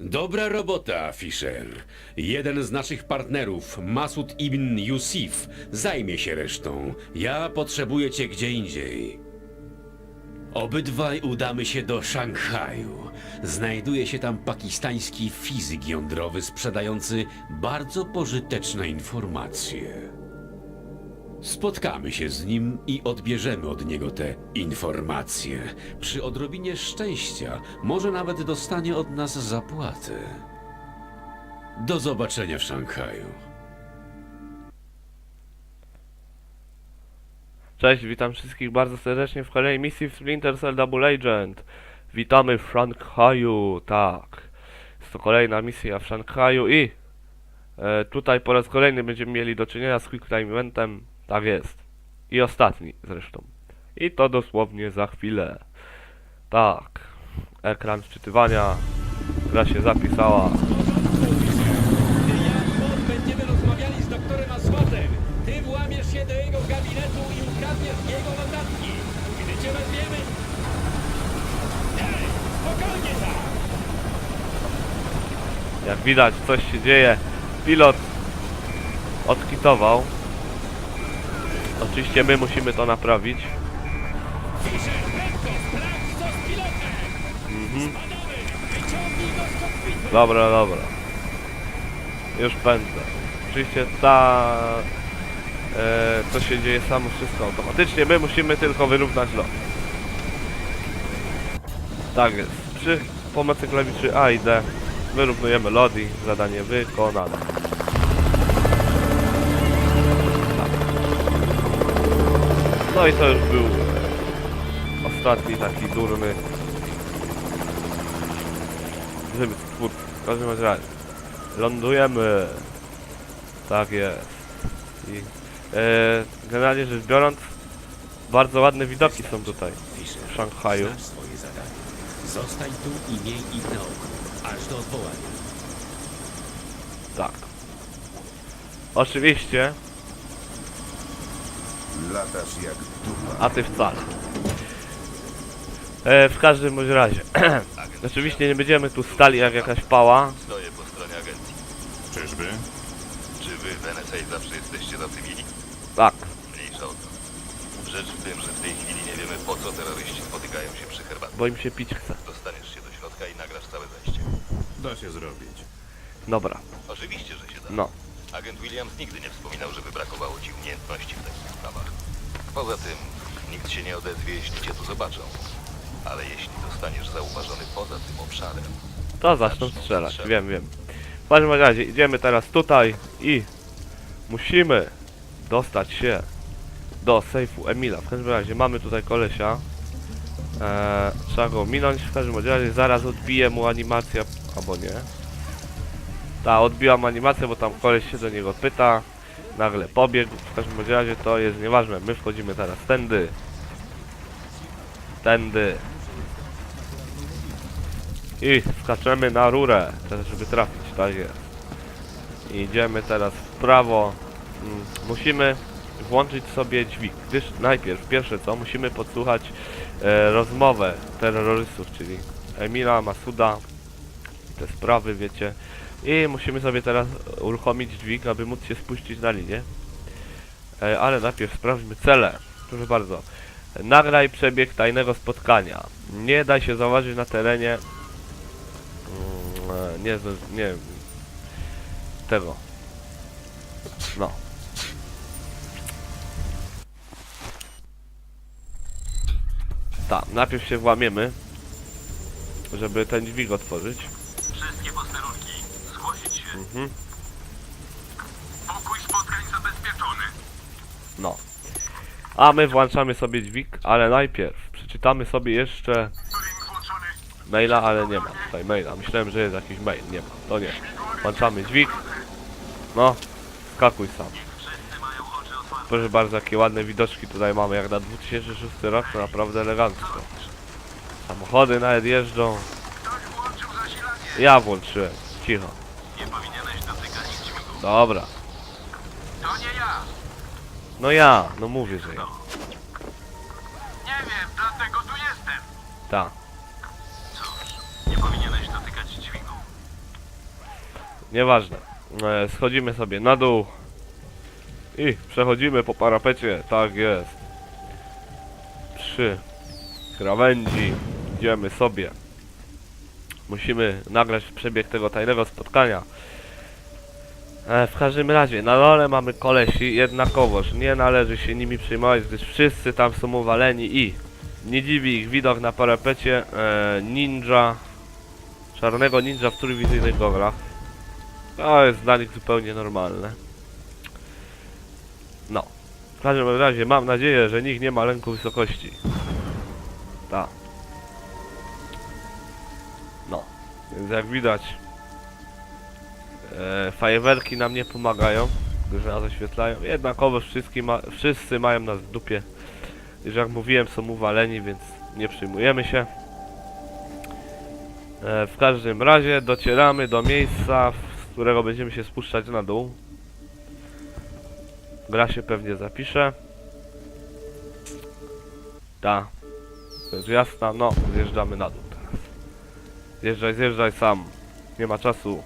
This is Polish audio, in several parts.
Dobra robota, Fisher. Jeden z naszych partnerów, Masud ibn Yusif, zajmie się resztą. Ja potrzebuję cię gdzie indziej. Obydwaj udamy się do Szanghaju. Znajduje się tam pakistański fizyk jądrowy sprzedający bardzo pożyteczne informacje. Spotkamy się z nim i odbierzemy od niego te informacje. Przy odrobinie szczęścia może nawet dostanie od nas zapłatę. Do zobaczenia w Szanghaju. Cześć, witam wszystkich bardzo serdecznie w kolejnej misji w Splinter Cell Double Agent. Witamy w Szanghaju, tak. Jest to kolejna misja w Szanghaju i e, tutaj po raz kolejny będziemy mieli do czynienia z Quick Time Eventem, tak jest. I ostatni zresztą. I to dosłownie za chwilę. Tak. Ekran wczytywania. Gra się zapisała. Będziemy rozmawiali z doktorem. Ty włamiesz się do jego gabinetu i ukradniesz jego notatki. Gdy cię spokojnie! Jak widać, coś się dzieje. Pilot odkitował. Oczywiście my musimy to naprawić. Kokpitu! Dobra, dobra. Już pędzę. Oczywiście ta... E, to się dzieje samo wszystko automatycznie. My musimy tylko wyrównać lot. Tak jest. Przy pomocy klawiszy A i D wyrównujemy lot i zadanie wykonane. No i to już był ostatni taki durny wymysł twórcy. W każdym razie. Lądujemy. Tak jest. I e, generalnie rzecz biorąc, bardzo ładne widoki są tutaj w Szanghaju. znasz swoje zadanie. Zostań tu i miej ich na oku, aż do odwołania. Tak. Oczywiście, Latasz jak. A ty wcale. E, w każdym bądź razie. Oczywiście nie będziemy tu stali jak jakaś pała. Stoję po stronie agencji. Czyżby? Czy wy w NSA zawsze jesteście tacy mili? Tak. Mniejsza o to. Rzecz w tym, że w tej chwili nie wiemy po co terroryści spotykają się przy herbacie. Bo im się pić chce. Dostaniesz się do środka i nagrasz całe zejście. Da się zrobić. Dobra. Oczywiście, że się da. No. Agent Williams nigdy nie wspominał, żeby brakowało ci umiejętności w takich sprawach. Poza tym, nikt się nie odezwie, jeśli cię tu zobaczą. Ale jeśli zostaniesz zauważony poza tym obszarem, To zaczną strzelać, wiem, wiem. W każdym razie idziemy teraz tutaj i musimy dostać się do sejfu Emila. W każdym razie mamy tutaj kolesia. Eee, trzeba go minąć. W każdym razie zaraz odbije mu animacja, albo nie. Ta, odbiłam animację, bo tam koleś się do niego pyta. Nagle pobiegł. W każdym razie to jest nieważne. My wchodzimy teraz tędy. Tędy. I skaczemy na rurę, teraz żeby trafić, tak jest. I Idziemy teraz w prawo. Mm, Musimy włączyć sobie dźwig. Wiesz, najpierw, pierwsze co, musimy podsłuchać e, rozmowę terrorystów, czyli Emila, Masuda, te sprawy, wiecie. I musimy sobie teraz uruchomić dźwig, aby móc się spuścić na linię. E, ale najpierw sprawdźmy cele. Proszę bardzo. Nagraj przebieg tajnego spotkania. Nie daj się zauważyć na terenie Mm, e, nie, nie tego. No. Tak, najpierw się włamiemy, żeby ten dźwig otworzyć. Mhm. Pokój spotkań zabezpieczony. No. A my włączamy sobie dźwig, ale najpierw przeczytamy sobie jeszcze maila, ale nie ma tutaj maila. Myślałem, że jest jakiś mail, nie ma. To nie. Włączamy dźwig. No, skakuj sam. Proszę bardzo, jakie ładne widoczki tutaj mamy, jak na 2006 rok, to naprawdę elegancko. Samochody nawet jeżdżą. Ja włączyłem. Cicho. Nie powinieneś dotykać dźwigu. Dobra. To nie ja. No ja, no mówię, że ja. Nie wiem, dlatego tu jestem. Tak. Cóż, nie powinieneś dotykać dźwigu. Nieważne. E, schodzimy sobie na dół. I przechodzimy po parapecie. Tak jest. Trzy krawędzi. Idziemy sobie. Musimy nagrać przebieg tego tajnego spotkania. E, w każdym razie, na dole mamy kolesi, jednakowoż nie należy się nimi przejmować, gdyż wszyscy tam są uwaleni i nie dziwi ich widok na parapecie e, ninja, czarnego ninja w trójwizyjnych goglach. To jest dla nich zupełnie normalne. No. W każdym razie mam nadzieję, że nikt nie ma lęku wysokości. Tak. No. Więc jak widać e, fajerwerki nam nie pomagają, gdyż nas oświetlają. Wszystkie ma, wszyscy mają nas w dupie. Gdyż jak mówiłem są uwaleni, więc nie przyjmujemy się. E, w każdym razie docieramy do miejsca, z którego będziemy się spuszczać na dół. Gra się pewnie zapisze. Ta. Rzecz jasna, no, zjeżdżamy na dół teraz. Zjeżdżaj, zjeżdżaj sam. Nie ma czasu.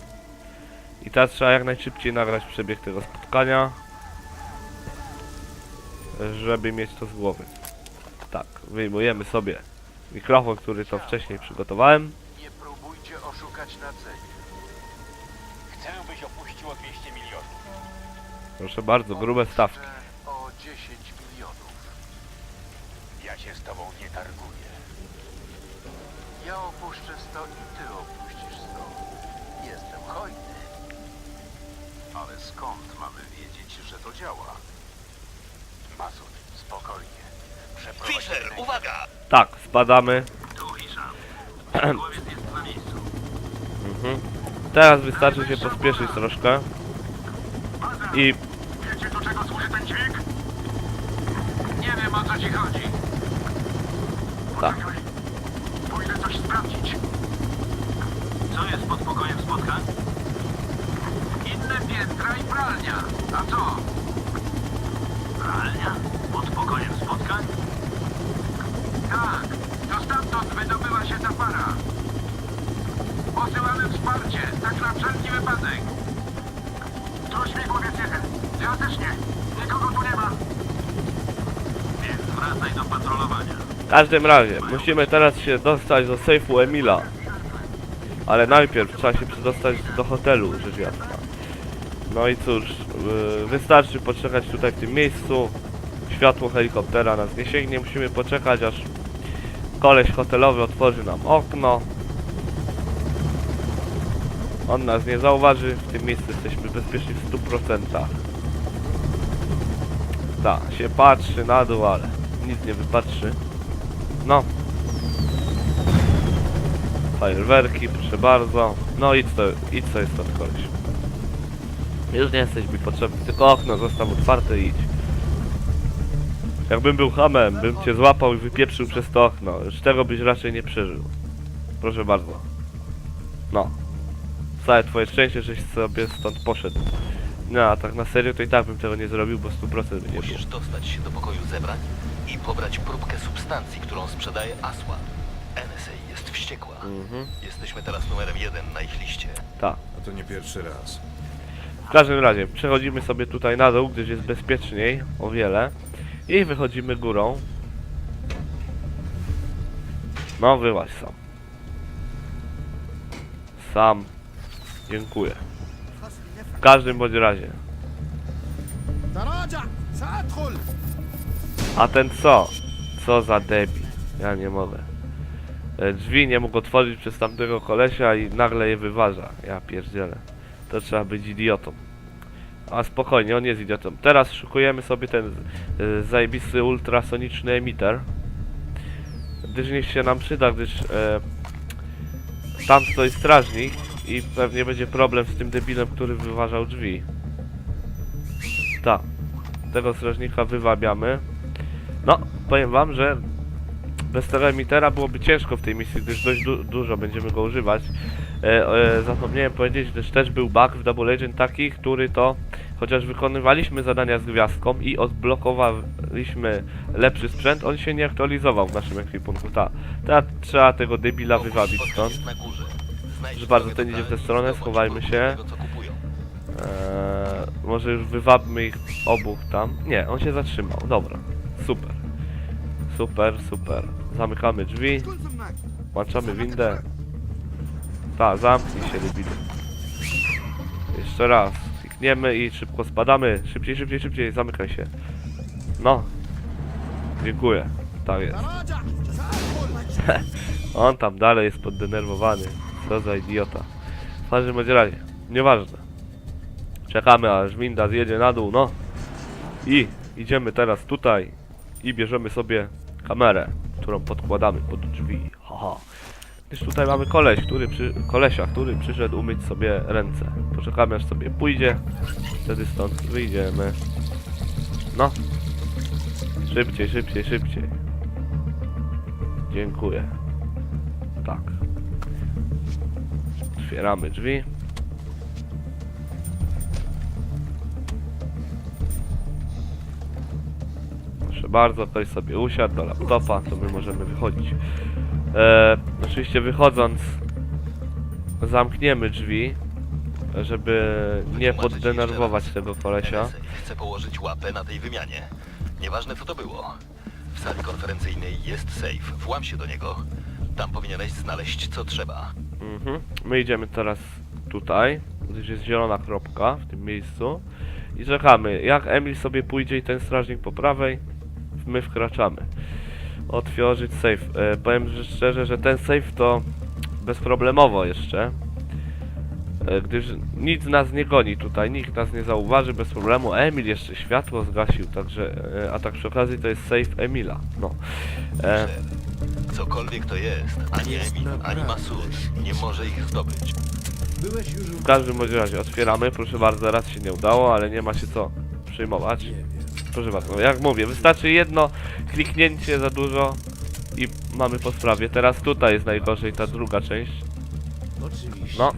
I teraz trzeba jak najszybciej nagrać przebieg tego spotkania. Żeby mieć to z głowy. Tak, wyjmujemy sobie mikrofon, który to wcześniej przygotowałem. Nie próbujcie oszukać na cenie. Chcę, byś opuścił o 200 milionów. Proszę bardzo, grube stawki. O 10 milionów. Ja się z tobą nie targuję. Ja opuszczę 100 skąd mamy wiedzieć, że to działa? Masud, spokojnie. Przeprowadź Fisher, uwaga! Tak, spadamy. Tu, Hiszam. Głowiec jest na miejscu. Mhm. Teraz wystarczy się pospieszyć troszkę. I Wiecie, do czego służy ten dźwig? Nie wiem, o co ci chodzi. tak. Poczekaj. Pójdę coś sprawdzić. Co jest pod pokojem spotkań? Inne piętra i pralnia. A co? Pralnia? Pod pokojem spotkań? Tak. To stamtąd wydobyła się ta para. Posyłamy wsparcie, tak na wszelki wypadek. To śmigłowiec jeden. Ja też nie. Nikogo tu nie ma. Więc wracaj do patrolowania. W każdym razie, musimy teraz się dostać do sejfu Emila. Ale najpierw trzeba się przedostać do hotelu, rzecz jasna. No i cóż, yy, wystarczy poczekać tutaj w tym miejscu. Światło helikoptera nas nie sięgnie, musimy poczekać aż koleś hotelowy otworzy nam okno. On nas nie zauważy, w tym miejscu jesteśmy bezpieczni w 100%. Tak, się patrzy na dół, ale nic nie wypatrzy. No. Fajerwerki, proszę bardzo. No i co, i co jest od koleś. Już nie jesteś mi potrzebny, tylko okno zostaw otwarte i idź. Jakbym był hamem, bym cię złapał i wypieprzył przez to okno. Już tego byś raczej nie przeżył. Proszę bardzo. No. Całe twoje szczęście, żeś sobie stąd poszedł. No, a tak na serio to i tak bym tego nie zrobił, bo 100% by nie było. Musisz dostać się do pokoju zebrań i pobrać próbkę substancji, którą sprzedaje Asła. NSA jest wściekła. Mhm. Jesteśmy teraz numerem jeden na ich liście. Tak. A to nie pierwszy raz. W każdym razie, przechodzimy sobie tutaj na dół, gdyż jest bezpieczniej o wiele. I wychodzimy górą. No, wyłaź sam. Sam. Dziękuję. W każdym bądź razie. A ten co? Co za debil. Ja nie mogę. E, drzwi nie mógł otworzyć przez tamtego kolesia i nagle je wyważa. Ja pierdzielę. To trzeba być idiotą. A spokojnie, on jest idiotą. Teraz szukujemy sobie ten e, zajebisty ultrasoniczny emiter. Gdyż niech się nam przyda, gdyż e, tam stoi strażnik i pewnie będzie problem z tym debilem, który wyważał drzwi. Tak. Tego strażnika wywabiamy. No, powiem wam, że bez tego emitera byłoby ciężko w tej misji, gdyż dość du dużo będziemy go używać. E, e, zapomniałem powiedzieć, gdyż też był bug w Double Agent taki, który to, chociaż wykonywaliśmy zadania z gwiazdką i odblokowaliśmy lepszy sprzęt, on się nie aktualizował w naszym ekwipunku. Ta, teraz trzeba tego debila wywabić stąd. Proszę bardzo, ten idzie w tę stronę, schowajmy się. Eee, może już wywabmy ich obu tam. Nie, on się zatrzymał. Dobra. Super. Super, super. Zamykamy drzwi. Włączamy windę. Tak, zamknij się, debilu. Jeszcze raz. Klikniemy i szybko spadamy. Szybciej, szybciej, szybciej. Zamykaj się. No. Dziękuję. Tak jest. On tam dalej jest poddenerwowany. Co za idiota. W każdym razie. Nieważne. Czekamy aż winda zjedzie na dół, no. I idziemy teraz tutaj i bierzemy sobie kamerę, którą podkładamy pod drzwi. Haha. Gdyż tutaj mamy koleś, który przy, kolesia, który przyszedł umyć sobie ręce. Poczekamy aż sobie pójdzie, wtedy stąd wyjdziemy. No. Szybciej, szybciej, szybciej. Dziękuję. Tak. Otwieramy drzwi. Proszę bardzo, ktoś sobie usiadł do laptopa, to my możemy wychodzić. E, oczywiście wychodząc zamkniemy drzwi, żeby nie Wytłumaczę ci poddenerwować raz. tego kolesia. NSA chce położyć łapę na tej wymianie. Nieważne co to było. W sali konferencyjnej jest safe. Włam się do niego. Tam powinieneś znaleźć co trzeba. Mhm. My idziemy teraz tutaj, gdyż jest zielona kropka w tym miejscu i czekamy. Jak Emil sobie pójdzie i ten strażnik po prawej, my wkraczamy. Otworzyć safe. E, powiem że szczerze, że ten safe to bezproblemowo jeszcze. E, gdyż nic nas nie goni tutaj, nikt nas nie zauważy bez problemu. Emil jeszcze światło zgasił, także, e, a tak przy okazji to jest safe Emila. No. E, Cokolwiek to jest, ani Emil, ani Masud nie może ich zdobyć. W każdym bądź razie otwieramy, proszę bardzo, raz się nie udało, ale nie ma się co przejmować. Proszę bardzo, jak mówię, wystarczy jedno kliknięcie za dużo i mamy po sprawie. Teraz tutaj jest najgorzej ta druga część. No.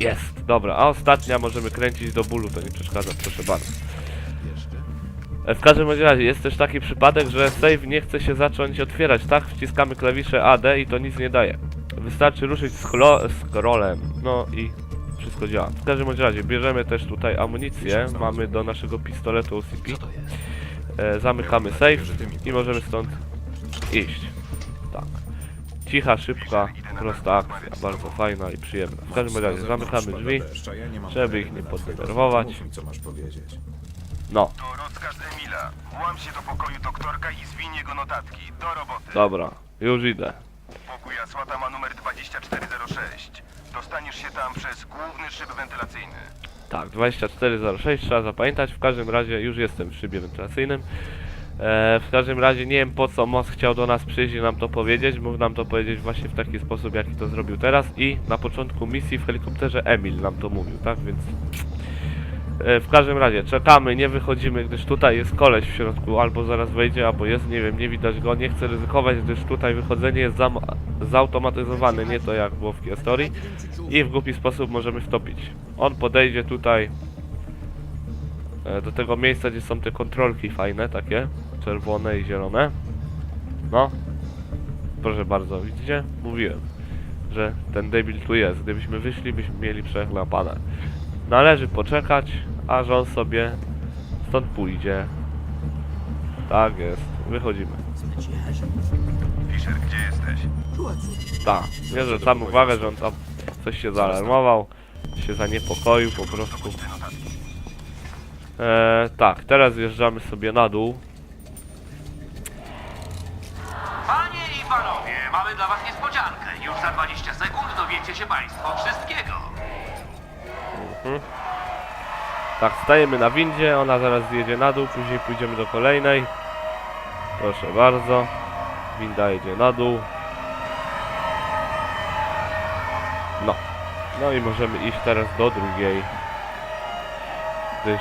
Jest, dobra, a ostatnia możemy kręcić do bólu, to nie przeszkadza, proszę bardzo. E, W każdym bądź razie jest też taki przypadek, że save nie chce się zacząć otwierać, tak? Wciskamy klawisze AD i to nic nie daje. Wystarczy ruszyć scrollem, no i wszystko działa. W każdym bądź razie bierzemy też tutaj amunicję, mamy do naszego pistoletu OCP, Co to jest? e, zamykamy safe i możemy stąd iść. Tak. Cicha, szybka, prosta akcja, bardzo fajna i przyjemna. W każdym razie zamykamy drzwi, żeby ich nie poddenerwować. Mów mi, co masz powiedzieć. No, To rozkaz Emila. Włam się do pokoju doktorka i zwiń jego notatki. Do roboty. dobra, już idę. Pokój Asłata ma numer 2406. Dostaniesz się tam przez główny szyb wentylacyjny. Tak, 2406 trzeba zapamiętać. W każdym razie już jestem w szybie wentylacyjnym. E, w każdym razie nie wiem po co Moss chciał do nas przyjść i nam to powiedzieć. Mógł nam to powiedzieć właśnie w taki sposób, jaki to zrobił teraz. I na początku misji w helikopterze Emil nam to mówił, tak? Więc w każdym razie czekamy, nie wychodzimy, gdyż tutaj jest koleś w środku, albo zaraz wejdzie, albo jest, nie wiem, nie widać go. Nie chcę ryzykować, gdyż tutaj wychodzenie jest zam- zautomatyzowane, nie to jak było w Kia Story. I w głupi sposób możemy wtopić. On podejdzie tutaj e, do tego miejsca, gdzie są te kontrolki fajne, takie czerwone i zielone. No, proszę bardzo, widzicie? Mówiłem, że ten debil tu jest. Gdybyśmy wyszli, byśmy mieli przechlapane. Należy poczekać, aż on sobie stąd pójdzie. Tak jest, wychodzimy. Fisher, gdzie jesteś? Tak, nie zwracam uwagę, że on tam coś się zaalarmował, się zaniepokoił po prostu. Eee, tak, teraz zjeżdżamy sobie na dół. Panie i panowie, mamy dla was niespodziankę. Już za 20 sekund dowiecie się państwo wszystkiego. Tak, stajemy na windzie, ona zaraz zjedzie na dół, później pójdziemy do kolejnej. Proszę bardzo. Winda jedzie na dół. No. No i możemy iść teraz do drugiej. Gdyż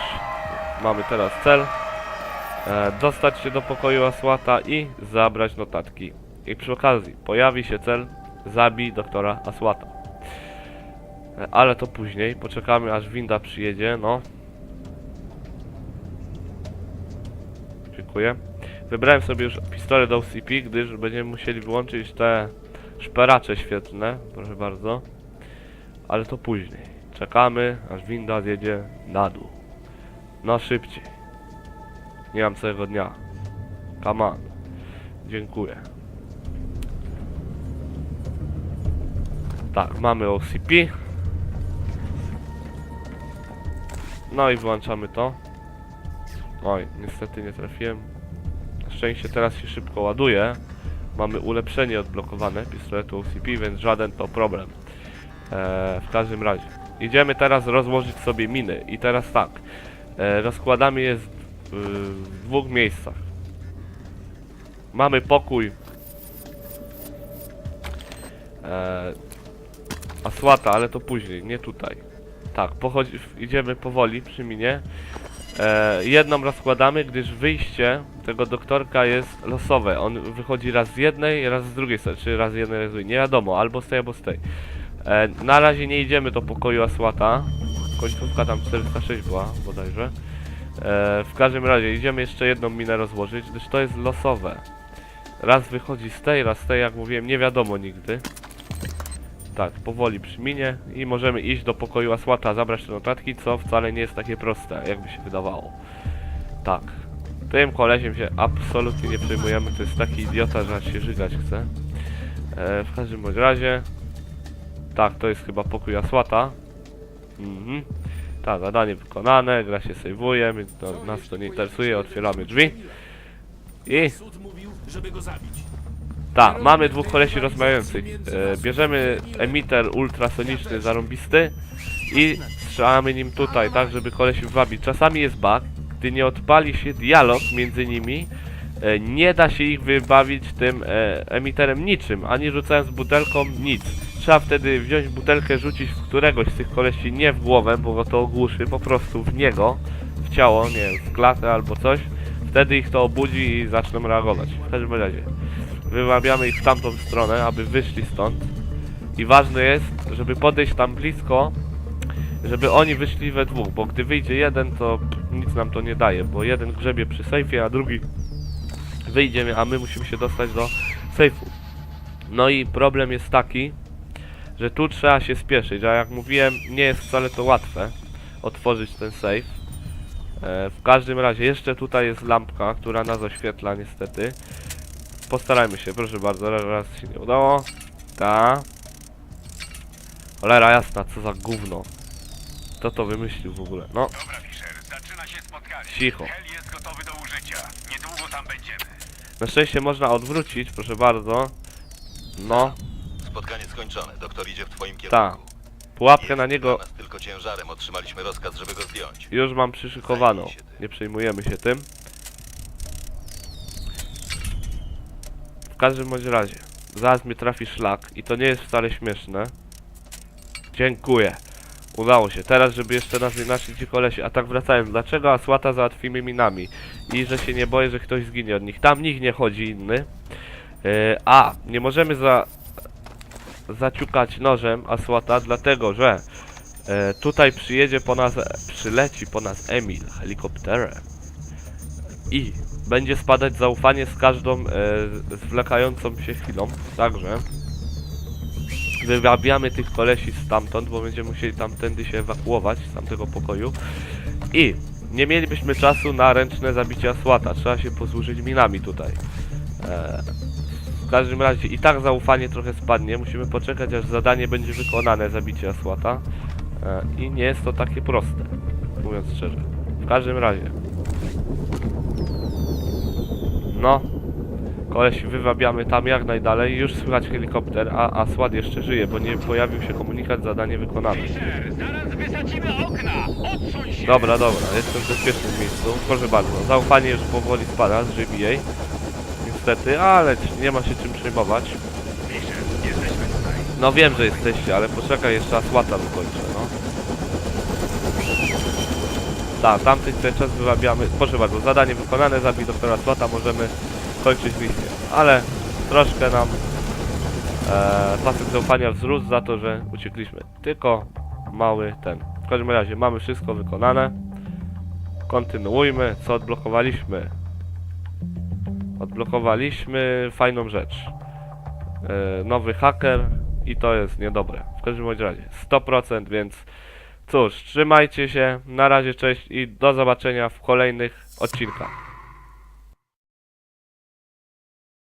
mamy teraz cel. E, dostać się do pokoju Asłata i zabrać notatki. I przy okazji pojawi się cel zabij doktora Asłata. E, Ale to później, poczekamy aż winda przyjedzie, no. Dziękuję. Wybrałem sobie już pistolet OCP, gdyż będziemy musieli wyłączyć te szperacze świetlne, proszę bardzo. Ale to później. Czekamy, aż winda zjedzie na dół. No szybciej. Nie mam całego dnia. Come on. Dziękuję. Tak, mamy OCP. No i włączamy to. Oj, niestety nie trafiłem. Na szczęście teraz się szybko ładuje. Mamy ulepszenie odblokowane pistoletu OCP, więc żaden to problem. Eee, w każdym razie. Idziemy teraz rozłożyć sobie miny. I teraz tak. E, rozkładamy je y, w dwóch miejscach. Mamy pokój e, Asłata, ale to później, nie tutaj. Tak, pochodzi, idziemy powoli przy minie. E, jedną rozkładamy, gdyż wyjście tego doktorka jest losowe. On wychodzi raz z jednej, raz z drugiej strony, czy raz z jednej, raz z drugiej. Nie wiadomo, albo z tej, albo z tej. E, na razie nie idziemy do pokoju Asłata. Końcówka tam 406 była bodajże. E, w każdym razie idziemy jeszcze jedną minę rozłożyć, gdyż to jest losowe. Raz wychodzi z tej, raz z tej, jak mówiłem, nie wiadomo nigdy. Tak, powoli przy minie i możemy iść do pokoju Asłata, zabrać te notatki, co wcale nie jest takie proste, jakby się wydawało. Tak. Tym kolesiem się absolutnie nie przejmujemy, to jest taki idiota, że aż się żygać chce. E, w każdym bądź razie... Tak, to jest chyba pokój Asłata. Mhm. Tak, zadanie wykonane, gra się sejwuje, więc to, nas to nie interesuje, otwieramy drzwi. I... Tak, mamy dwóch kolesi rozmawiających. E, bierzemy emiter ultrasoniczny zarąbisty i strzelamy nim tutaj, tak żeby kolesi wywabić. Czasami jest bug, gdy nie odpali się dialog między nimi, e, nie da się ich wybawić tym e, emiterem niczym, ani rzucając butelką nic. Trzeba wtedy wziąć butelkę, rzucić w któregoś z tych kolesi, nie w głowę, bo to ogłuszy, po prostu w niego, w ciało, nie wiem, w klatę albo coś. Wtedy ich to obudzi i zaczną reagować. W każdym razie wymawiamy ich w tamtą stronę, aby wyszli stąd. I ważne jest, żeby podejść tam blisko, żeby oni wyszli we dwóch, bo gdy wyjdzie jeden, to nic nam to nie daje, bo jeden grzebie przy sejfie, a drugi wyjdzie, a my musimy się dostać do sejfu. No i problem jest taki, że tu trzeba się spieszyć, a jak mówiłem, nie jest wcale to łatwe otworzyć ten safe. W każdym razie, jeszcze tutaj jest lampka, która nas oświetla niestety. Postarajmy się, proszę bardzo, raz, raz się nie udało. Ta. Cholera jasna, co za gówno. Kto to wymyślił w ogóle? No, Dobra, Fisher, zaczyna się spotkanie. cicho. Hel jest gotowy do użycia. Niedługo tam będziemy. Na szczęście można odwrócić, proszę bardzo. No, Spotkanie skończone. Doktor idzie w twoim kierunku. ta. Pułapkę Jest na niego nas tylko ciężarem. Otrzymaliśmy rozkaz, żeby go zdjąć. już mam przyszykowaną. Nie przejmujemy się tym. Każdym bądź razie, zaraz mnie trafi szlak i to nie jest wcale śmieszne. Dziękuję. Udało się. Teraz, żeby jeszcze nas nasi ci kolesi. A tak wracając, dlaczego Asłata załatwimy minami? I że się nie boję, że ktoś zginie od nich. Tam nikt nie chodzi inny. Yy, a, nie możemy za... zaciukać nożem Asłata, dlatego że e, tutaj przyjedzie po nas, przyleci po nas Emil helikopterem i będzie spadać zaufanie z każdą e, zwlekającą się chwilą, także wyrabiamy tych kolesi stamtąd, bo będziemy musieli tamtędy się ewakuować z tamtego pokoju. I nie mielibyśmy czasu na ręczne zabicie Asłata, trzeba się posłużyć minami tutaj. E, w każdym razie i tak zaufanie trochę spadnie, musimy poczekać aż zadanie będzie wykonane, zabicie Asłata e, i nie jest to takie proste, mówiąc szczerze. W każdym razie no. Koleś wywabiamy tam jak najdalej. Już słychać helikopter, a Asład jeszcze żyje, bo nie pojawił się komunikat zadanie wykonane. Dobra, dobra, jestem w bezpiecznym miejscu. Proszę bardzo, zaufanie już powoli spada z JBA. Niestety, ale nie ma się czym przejmować. No wiem, że jesteście, ale poczekaj jeszcze Asłata wykończę, Tak, tamtych ten czas wyrabiamy. Proszę bardzo, zadanie wykonane, zabij doktora Asłata, możemy kończyć misję. Ale troszkę nam e, pasek zaufania wzrósł za to, że uciekliśmy. Tylko mały ten. W każdym razie mamy wszystko wykonane. Kontynuujmy, co odblokowaliśmy. Odblokowaliśmy fajną rzecz. E, nowy haker i to jest niedobre. W każdym razie 100%, więc cóż, trzymajcie się, na razie cześć i do zobaczenia w kolejnych odcinkach.